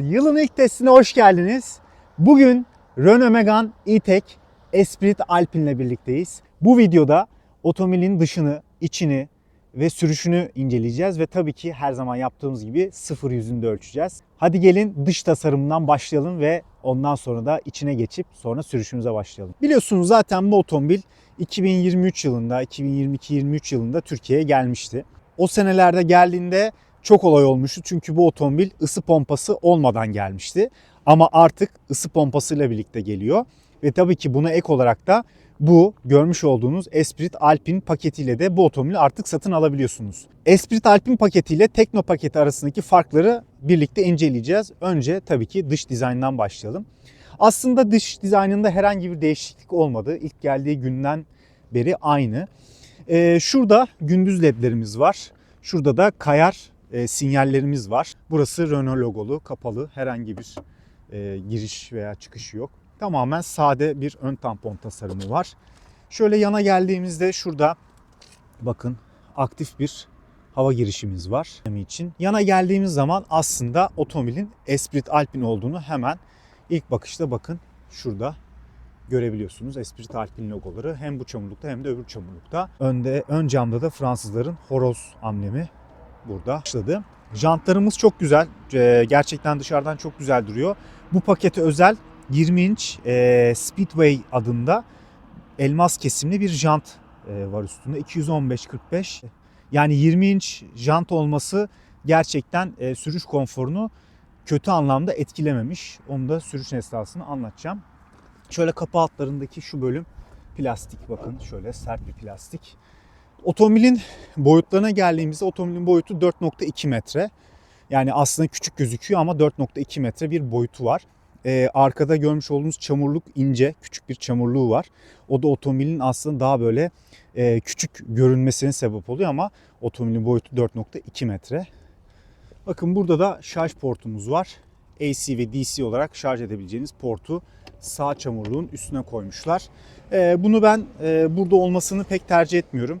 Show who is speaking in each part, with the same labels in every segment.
Speaker 1: Yılın ilk testine hoş geldiniz. Bugün Renault Megane E-Tech Esprit Alpine'le birlikteyiz. Bu videoda otomobilin dışını, içini ve sürüşünü inceleyeceğiz ve tabii ki her zaman yaptığımız gibi sıfır yüzünde ölçeceğiz. Hadi gelin dış tasarımından başlayalım ve ondan sonra da içine geçip sonra sürüşümüze başlayalım. Biliyorsunuz zaten bu otomobil 2023 yılında, 2022-23 yılında Türkiye'ye gelmişti. O senelerde geldiğinde çok olay olmuştu çünkü bu otomobil ısı pompası olmadan gelmişti. Ama artık ısı pompasıyla birlikte geliyor. Ve tabii ki buna ek olarak da bu görmüş olduğunuz Esprit Alpine paketiyle de bu otomobili artık satın alabiliyorsunuz. Esprit Alpine paketiyle Tekno paketi arasındaki farkları birlikte inceleyeceğiz. Önce tabii ki dış dizayndan başlayalım. Aslında dış dizaynında herhangi bir değişiklik olmadı. İlk geldiği günden beri aynı. Ee, şurada gündüz ledlerimiz var. Şurada da kayar e, sinyallerimiz var. Burası Renault logolu, kapalı. Herhangi bir e, giriş veya çıkışı yok. Tamamen sade bir ön tampon tasarımı var. Şöyle yana geldiğimizde şurada bakın aktif bir hava girişimiz var için. Yana geldiğimiz zaman aslında otomobilin Esprit Alpine olduğunu hemen ilk bakışta bakın şurada görebiliyorsunuz. Esprit Alpine logoları hem bu çamurlukta hem de öbür çamurlukta. Önde ön camda da Fransızların horoz amblemi burada başladı. Jantlarımız çok güzel. Ee, Gerçekten dışarıdan çok güzel duruyor. Bu pakete özel 20 inç e, Speedway adında elmas kesimli bir jant e, var üstünde. 215-45. Yani 20 inç jant olması gerçekten e, sürüş konforunu kötü anlamda etkilememiş. Onu da sürüş esnasında anlatacağım. Şöyle kapı altlarındaki şu bölüm plastik bakın şöyle sert bir plastik. Otomobilin boyutlarına geldiğimizde otomobilin boyutu 4.2 metre. Yani aslında küçük gözüküyor ama 4.2 metre bir boyutu var. Ee, arkada görmüş olduğunuz çamurluk ince, küçük bir çamurluğu var. O da otomobilin aslında daha böyle e, küçük görünmesine sebep oluyor ama otomobilin boyutu 4.2 metre. Bakın burada da şarj portumuz var. AC ve DC olarak şarj edebileceğiniz portu sağ çamurluğun üstüne koymuşlar. Ee, bunu ben e, burada olmasını pek tercih etmiyorum.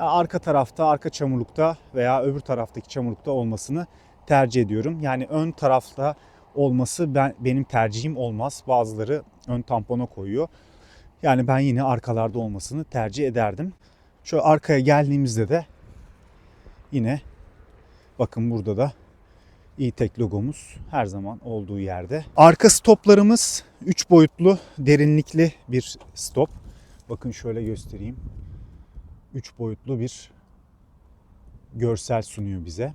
Speaker 1: Arka tarafta, arka çamurlukta veya öbür taraftaki çamurlukta olmasını tercih ediyorum. Yani ön tarafta olması ben benim tercihim olmaz. Bazıları ön tampona koyuyor. Yani ben yine arkalarda olmasını tercih ederdim. Şöyle arkaya geldiğimizde de yine bakın burada da E-Tech logomuz her zaman olduğu yerde. Arka stoplarımız 3 boyutlu derinlikli bir stop. Bakın şöyle göstereyim. 3 boyutlu bir görsel sunuyor bize.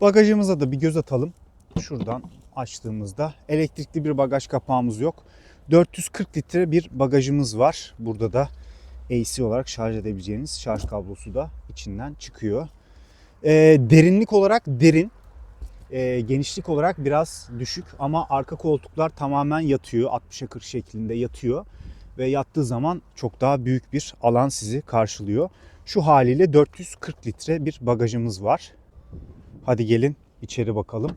Speaker 1: Bagajımıza da bir göz atalım. Şuradan açtığımızda elektrikli bir bagaj kapağımız yok. 440 litre bir bagajımız var. Burada da AC olarak şarj edebileceğiniz şarj kablosu da içinden çıkıyor. Ee, derinlik olarak derin. Ee, genişlik olarak biraz düşük ama arka koltuklar tamamen yatıyor. 60'a 40 şeklinde yatıyor. Ve yattığı zaman çok daha büyük bir alan sizi karşılıyor. Şu haliyle 440 litre bir bagajımız var. Hadi gelin içeri bakalım.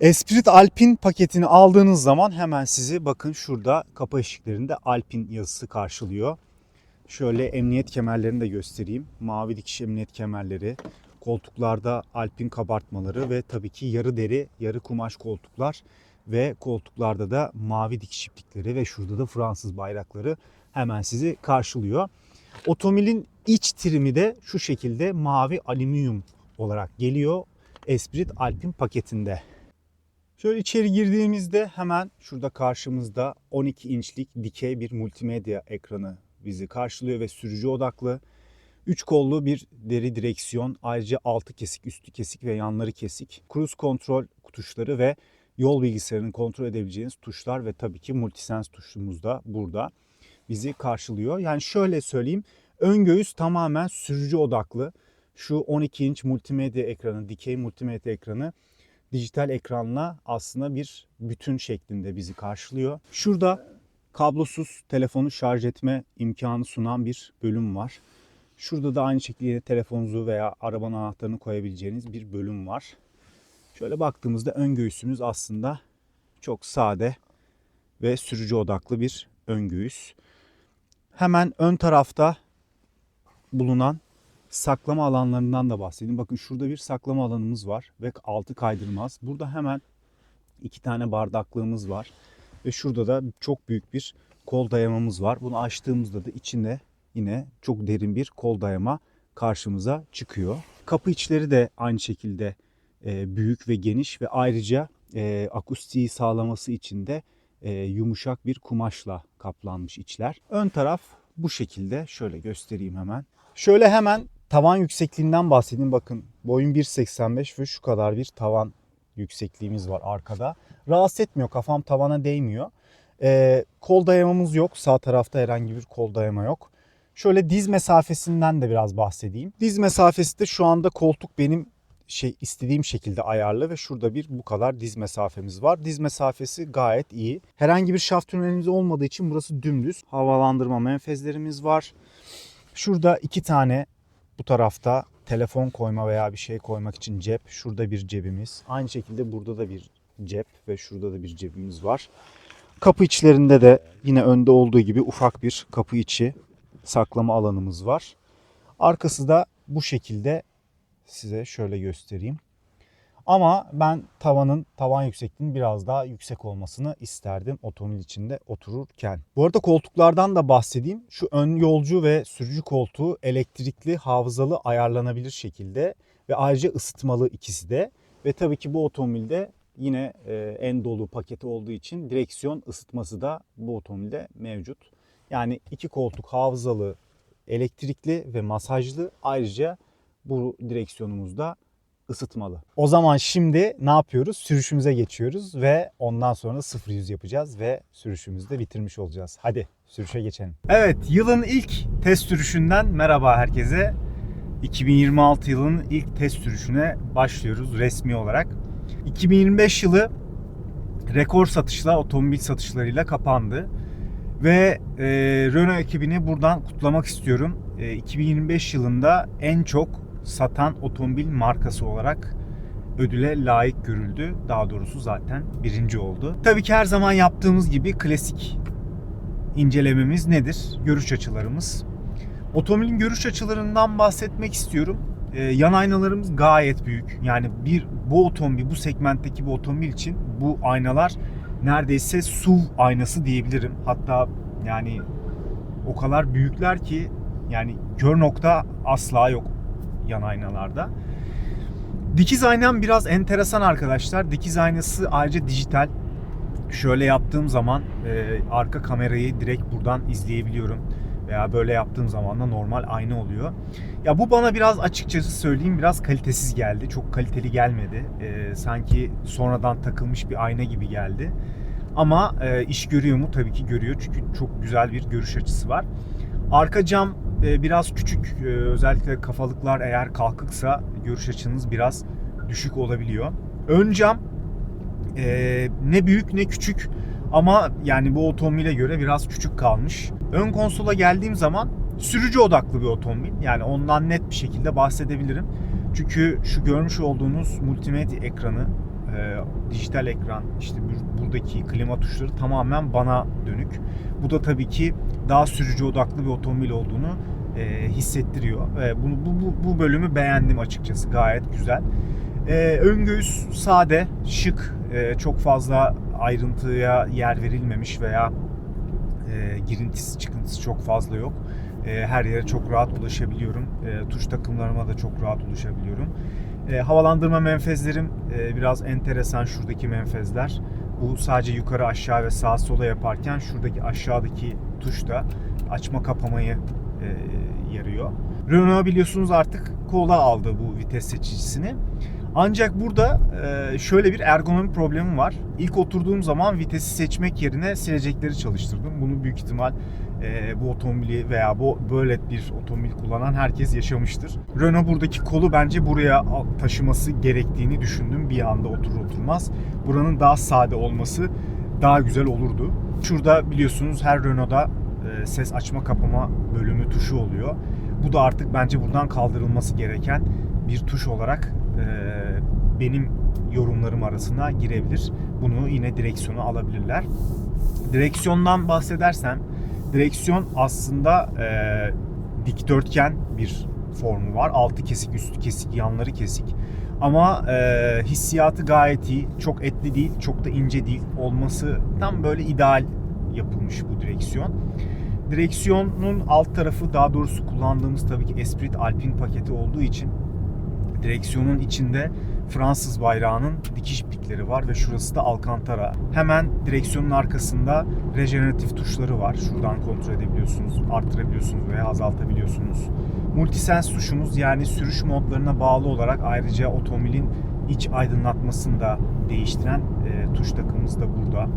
Speaker 1: Esprit Alpine paketini aldığınız zaman hemen sizi bakın şurada kapı eşiklerinde Alpine yazısı karşılıyor. Şöyle emniyet kemerlerini de göstereyim. Mavi dikiş emniyet kemerleri, koltuklarda Alpine kabartmaları ve tabii ki yarı deri, yarı kumaş koltuklar ve koltuklarda da mavi dikiş iplikleri ve şurada da Fransız bayrakları hemen sizi karşılıyor. Otomobilin iç trimi de şu şekilde mavi alüminyum olarak geliyor Esprit Alpine paketinde. Şöyle içeri girdiğimizde hemen şurada karşımızda 12 inçlik dikey bir multimedya ekranı bizi karşılıyor ve sürücü odaklı. 3 kollu bir deri direksiyon, ayrıca altı kesik, üstü kesik ve yanları kesik. Cruise kontrol tuşları ve yol bilgisayarını kontrol edebileceğiniz tuşlar ve tabii ki multisense tuşumuz da burada bizi karşılıyor. Yani şöyle söyleyeyim, ön göğüs tamamen sürücü odaklı. Şu 12 inç multimedya ekranı, dikey multimedya ekranı dijital ekranla aslında bir bütün şeklinde bizi karşılıyor. Şurada kablosuz telefonu şarj etme imkanı sunan bir bölüm var. Şurada da aynı şekilde telefonunuzu veya arabanın anahtarını koyabileceğiniz bir bölüm var. Şöyle baktığımızda ön göğüsümüz aslında çok sade ve sürücü odaklı bir ön göğüs. Hemen ön tarafta bulunan saklama alanlarından da bahsedeyim. Bakın şurada bir saklama alanımız var ve altı kaydırmaz. Burada hemen iki tane bardaklığımız var. Ve şurada da çok büyük bir kol dayamamız var. Bunu açtığımızda da içinde yine çok derin bir kol dayama karşımıza çıkıyor. Kapı içleri de aynı şekilde e, büyük ve geniş ve ayrıca e, akustiği sağlaması için de e, yumuşak bir kumaşla kaplanmış içler. Ön taraf bu şekilde. Şöyle göstereyim hemen. Şöyle hemen tavan yüksekliğinden bahsedeyim. Bakın boyum 1.85 ve şu kadar bir tavan yüksekliğimiz var arkada. Rahatsız etmiyor. Kafam tavana değmiyor. E, kol dayamamız yok. Sağ tarafta herhangi bir kol dayama yok. Şöyle diz mesafesinden de biraz bahsedeyim. Diz mesafesi de şu anda koltuk benim şey istediğim şekilde ayarlı ve şurada bir bu kadar diz mesafemiz var. Diz mesafesi gayet iyi. Herhangi bir şaft tünelimiz olmadığı için burası dümdüz. Havalandırma menfezlerimiz var. Şurada iki tane bu tarafta telefon koyma veya bir şey koymak için cep. Şurada bir cebimiz. Aynı şekilde burada da bir cep ve şurada da bir cebimiz var. Kapı içlerinde de yine önde olduğu gibi ufak bir kapı içi saklama alanımız var. Arkası da bu şekilde size şöyle göstereyim. Ama ben tavanın tavan yüksekliğinin biraz daha yüksek olmasını isterdim otomobil içinde otururken. Bu arada koltuklardan da bahsedeyim. Şu ön yolcu ve sürücü koltuğu elektrikli hafızalı ayarlanabilir şekilde ve ayrıca ısıtmalı ikisi de. Ve tabii ki bu otomobilde yine e, en dolu paketi olduğu için direksiyon ısıtması da bu otomobilde mevcut. Yani iki koltuk hafızalı, elektrikli ve masajlı ayrıca bu direksiyonumuzda ısıtmalı. O zaman şimdi ne yapıyoruz? Sürüşümüze geçiyoruz ve ondan sonra 0-100 yapacağız ve sürüşümüzü de bitirmiş olacağız. Hadi sürüşe geçelim. Evet yılın ilk test sürüşünden merhaba herkese. 2026 yılının ilk test sürüşüne başlıyoruz resmi olarak. 2025 yılı rekor satışla, otomobil satışlarıyla kapandı. Ve e, Renault ekibini buradan kutlamak istiyorum. E, 2025 yılında en çok satan otomobil markası olarak ödüle layık görüldü. Daha doğrusu zaten birinci oldu. Tabii ki her zaman yaptığımız gibi klasik incelememiz nedir? Görüş açılarımız. Otomobilin görüş açılarından bahsetmek istiyorum. Ee, yan aynalarımız gayet büyük. Yani bir bu otomobil, bu segmentteki bu otomobil için bu aynalar neredeyse SUV aynası diyebilirim. Hatta yani o kadar büyükler ki yani kör nokta asla yok yan aynalarda. Dikiz aynam biraz enteresan arkadaşlar. Dikiz aynası ayrıca dijital. Şöyle yaptığım zaman e, arka kamerayı direkt buradan izleyebiliyorum. Veya böyle yaptığım zaman da normal ayna oluyor. Ya bu bana biraz açıkçası söyleyeyim biraz kalitesiz geldi. Çok kaliteli gelmedi. E, sanki sonradan takılmış bir ayna gibi geldi. Ama e, iş görüyor mu? Tabii ki görüyor. Çünkü çok güzel bir görüş açısı var. Arka cam biraz küçük. E, özellikle kafalıklar eğer kalkıksa görüş açınız biraz düşük olabiliyor. Ön cam e, ne büyük ne küçük ama yani bu otomobile göre biraz küçük kalmış. Ön konsola geldiğim zaman sürücü odaklı bir otomobil. Yani ondan net bir şekilde bahsedebilirim. Çünkü şu görmüş olduğunuz multimedya ekranı, e, dijital ekran, işte buradaki klima tuşları tamamen bana dönük. Bu da tabii ki daha sürücü odaklı bir otomobil olduğunu e, hissettiriyor. E, bu, bu, bu, bu bölümü beğendim açıkçası gayet güzel. E, ön göğüs sade, şık, e, çok fazla ayrıntıya yer verilmemiş veya e, girintisi çıkıntısı çok fazla yok. E, her yere çok rahat ulaşabiliyorum. E, tuş takımlarıma da çok rahat ulaşabiliyorum. E, havalandırma menfezlerim e, biraz enteresan şuradaki menfezler. Bu sadece yukarı aşağı ve sağa sola yaparken şuradaki aşağıdaki tuş da açma kapamayı yarıyor. Renault biliyorsunuz artık kola aldı bu vites seçicisini. Ancak burada e, şöyle bir ergonomi problemi var. İlk oturduğum zaman vitesi seçmek yerine silecekleri çalıştırdım. Bunu büyük ihtimal e, bu otomobili veya bu böyle bir otomobil kullanan herkes yaşamıştır. Renault buradaki kolu bence buraya taşıması gerektiğini düşündüm bir anda oturur oturmaz. Buranın daha sade olması daha güzel olurdu. Şurada biliyorsunuz her Renault'da e, ses açma kapama bölümü tuşu oluyor. Bu da artık bence buradan kaldırılması gereken bir tuş olarak e, benim yorumlarım arasına girebilir. Bunu yine direksiyona alabilirler. Direksiyondan bahsedersem direksiyon aslında e, dikdörtgen bir formu var. Altı kesik, üstü kesik, yanları kesik. Ama e, hissiyatı gayet iyi. Çok etli değil, çok da ince değil. Olması tam böyle ideal yapılmış bu direksiyon. Direksiyonun alt tarafı daha doğrusu kullandığımız tabii ki Esprit Alpine paketi olduğu için direksiyonun içinde Fransız bayrağının dikiş iplikleri var ve şurası da Alcantara. Hemen direksiyonun arkasında rejeneratif tuşları var. Şuradan kontrol edebiliyorsunuz, arttırabiliyorsunuz veya azaltabiliyorsunuz. Multisense tuşumuz yani sürüş modlarına bağlı olarak ayrıca otomobilin iç aydınlatmasını da değiştiren e, tuş takımımız da burada.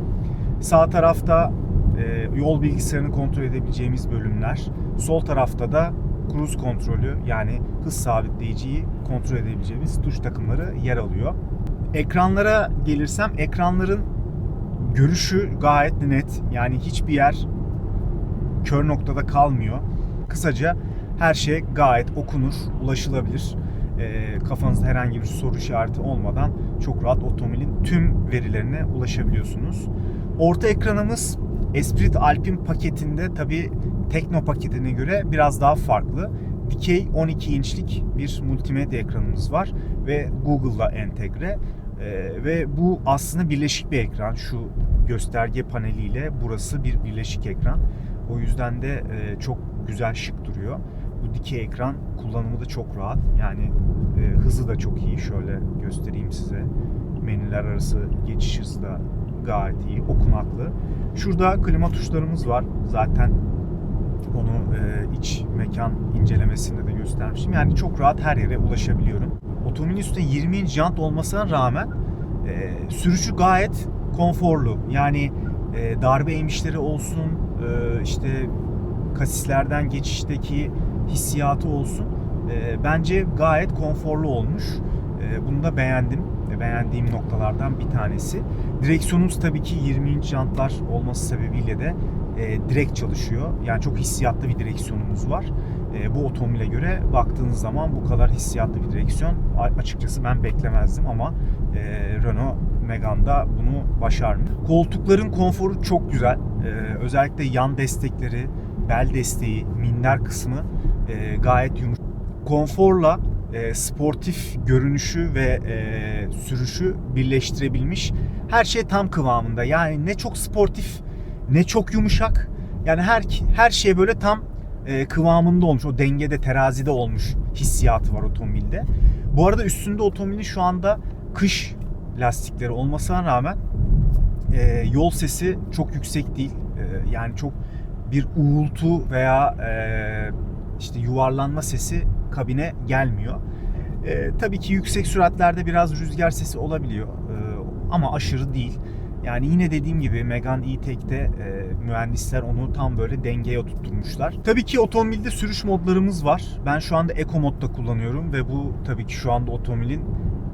Speaker 1: Sağ tarafta yol bilgisayarını kontrol edebileceğimiz bölümler. Sol tarafta da cruise kontrolü yani hız sabitleyiciyi kontrol edebileceğimiz tuş takımları yer alıyor. Ekranlara gelirsem ekranların görüşü gayet net. Yani hiçbir yer kör noktada kalmıyor. Kısaca her şey gayet okunur, ulaşılabilir. E, kafanızda herhangi bir soru işareti olmadan çok rahat otomobilin tüm verilerine ulaşabiliyorsunuz. Orta ekranımız Esprit Alpine paketinde tabi Tekno paketine göre biraz daha farklı. Dikey 12 inçlik bir multimedya ekranımız var ve Google'la entegre. Ee, ve bu aslında birleşik bir ekran. Şu gösterge paneliyle burası bir birleşik ekran. O yüzden de e, çok güzel şık duruyor. Bu dikey ekran kullanımı da çok rahat. Yani e, hızı da çok iyi. Şöyle göstereyim size. Menüler arası geçiş hızı da gayet iyi. Okunaklı. Şurada klima tuşlarımız var. Zaten onu e, iç mekan incelemesinde de göstermiştim. Yani çok rahat her yere ulaşabiliyorum. Otomobilin üstünde 20 inç jant olmasına rağmen e, sürüşü gayet konforlu. Yani e, darbe emişleri olsun, e, işte kasislerden geçişteki hissiyatı olsun. E, bence gayet konforlu olmuş. E, bunu da beğendim. Beğendiğim noktalardan bir tanesi. Direksiyonumuz tabii ki 20 inç jantlar olması sebebiyle de e, direkt çalışıyor. Yani çok hissiyatlı bir direksiyonumuz var. E, bu otomobile göre baktığınız zaman bu kadar hissiyatlı bir direksiyon açıkçası ben beklemezdim ama e, Renault Megane'da bunu başarmış. Koltukların konforu çok güzel. E, özellikle yan destekleri, bel desteği, minder kısmı e, gayet yumuşak. Konforla e, sportif görünüşü ve e, sürüşü birleştirebilmiş. Her şey tam kıvamında. Yani ne çok sportif ne çok yumuşak. Yani her her şey böyle tam e, kıvamında olmuş. O dengede, terazide olmuş hissiyatı var otomobilde. Bu arada üstünde otomobilin şu anda kış lastikleri olmasına rağmen e, yol sesi çok yüksek değil. E, yani çok bir uğultu veya e, işte yuvarlanma sesi kabine gelmiyor. E, tabii ki yüksek süratlerde biraz rüzgar sesi olabiliyor. E, ama aşırı değil. Yani yine dediğim gibi Megane E-Tech'te e, mühendisler onu tam böyle dengeye oturtmuşlar. Tabii ki otomobilde sürüş modlarımız var. Ben şu anda Eco modda kullanıyorum ve bu tabii ki şu anda otomobilin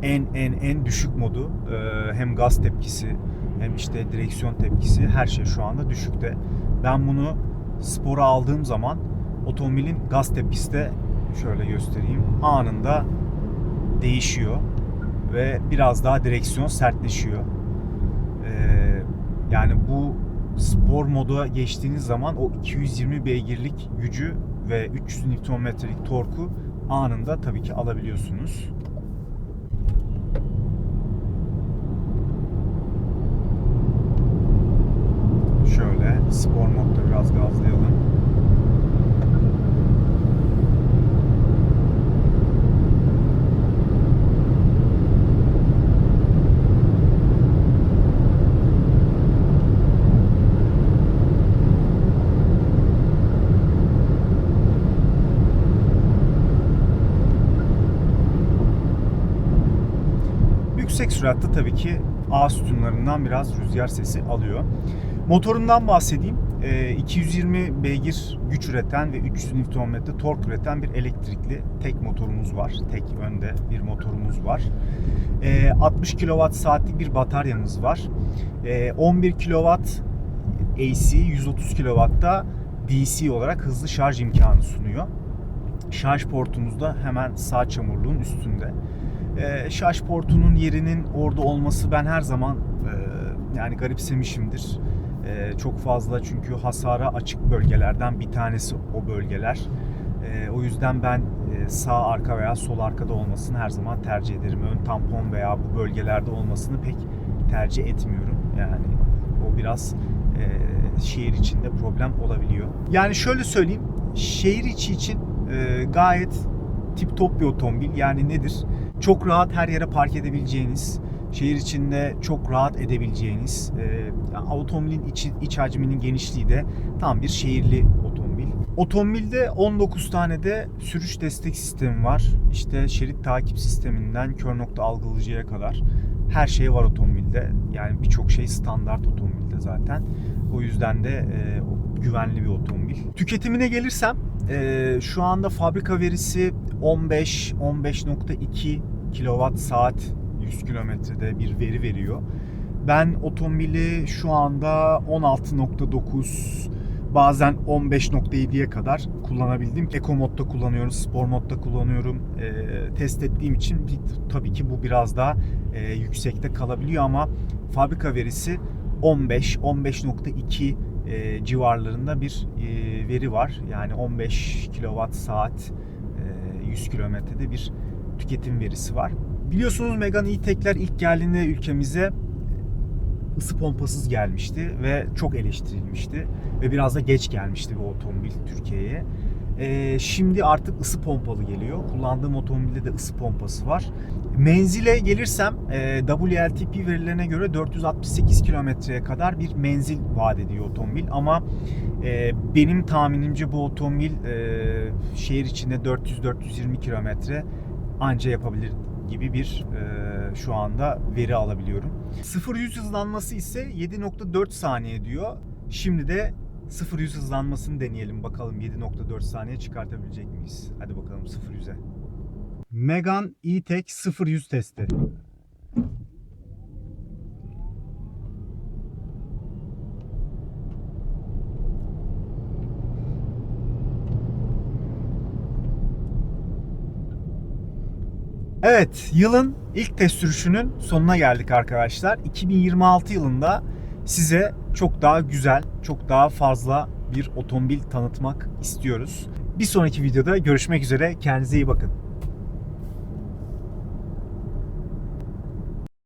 Speaker 1: en en en düşük modu. E, hem gaz tepkisi hem işte direksiyon tepkisi her şey şu anda düşükte. Ben bunu spora aldığım zaman otomobilin gaz tepkisi de şöyle göstereyim anında değişiyor ve biraz daha direksiyon sertleşiyor. Ee, yani bu spor moda geçtiğiniz zaman o 220 beygirlik gücü ve 300 Nm'lik torku anında tabii ki alabiliyorsunuz. Şöyle spor modda biraz gazlayalım. Yüksek süratte tabii ki A sütunlarından biraz rüzgar sesi alıyor. Motorundan bahsedeyim. Ee, 220 beygir güç üreten ve 300 Nm tork üreten bir elektrikli tek motorumuz var. Tek önde bir motorumuz var. Ee, 60 kWh saatlik bir bataryamız var. Ee, 11 kW AC, 130 kW'da DC olarak hızlı şarj imkanı sunuyor. Şarj portumuz da hemen sağ çamurluğun üstünde. Ee, şarj portunun yerinin orada olması ben her zaman e, yani garipsemişimdir. E, çok fazla çünkü hasara açık bölgelerden bir tanesi o bölgeler. E, o yüzden ben e, e, sağ arka veya sol arkada olmasını her zaman tercih ederim. Ön tampon veya bu bölgelerde olmasını pek tercih etmiyorum. Yani o biraz e, şehir içinde problem olabiliyor. Yani şöyle söyleyeyim, şehir içi için e, gayet tip top bir otomobil. Yani nedir? Çok rahat her yere park edebileceğiniz, şehir içinde çok rahat edebileceğiniz, e, yani otomobilin içi, iç hacminin genişliği de tam bir şehirli otomobil. Otomobilde 19 tane de sürüş destek sistemi var. İşte şerit takip sisteminden kör nokta algılayıcıya kadar her şey var otomobilde. Yani birçok şey standart otomobilde zaten. O yüzden de e, güvenli bir otomobil. Tüketimine gelirsem e, şu anda fabrika verisi 15-15.2 kWh saat 100 kilometrede bir veri veriyor. Ben otomobili şu anda 16.9 bazen 15.7'ye kadar kullanabildim. Eco modda kullanıyorum, spor modda kullanıyorum. E, test ettiğim için bir, tabii ki bu biraz daha e, yüksekte kalabiliyor ama fabrika verisi 15 15.2 e, civarlarında bir e, veri var. Yani 15 kWh saat e, 100 kilometrede bir tüketim verisi var. Biliyorsunuz Megane E-Tech'ler ilk geldiğinde ülkemize ısı pompasız gelmişti ve çok eleştirilmişti ve biraz da geç gelmişti bu otomobil Türkiye'ye. Ee, şimdi artık ısı pompalı geliyor. Kullandığım otomobilde de ısı pompası var. Menzile gelirsem e, WLTP verilerine göre 468 kilometreye kadar bir menzil vaat ediyor otomobil ama e, benim tahminimce bu otomobil e, şehir içinde 400-420 kilometre anca yapabilir gibi bir e, şu anda veri alabiliyorum. 0-100 hızlanması ise 7.4 saniye diyor. Şimdi de 0-100 hızlanmasını deneyelim bakalım 7.4 saniye çıkartabilecek miyiz? Hadi bakalım 0-100'e. Megane E-Tech 0-100 testi. Evet, yılın ilk test sürüşünün sonuna geldik arkadaşlar. 2026 yılında size çok daha güzel, çok daha fazla bir otomobil tanıtmak istiyoruz. Bir sonraki videoda görüşmek üzere. Kendinize iyi bakın.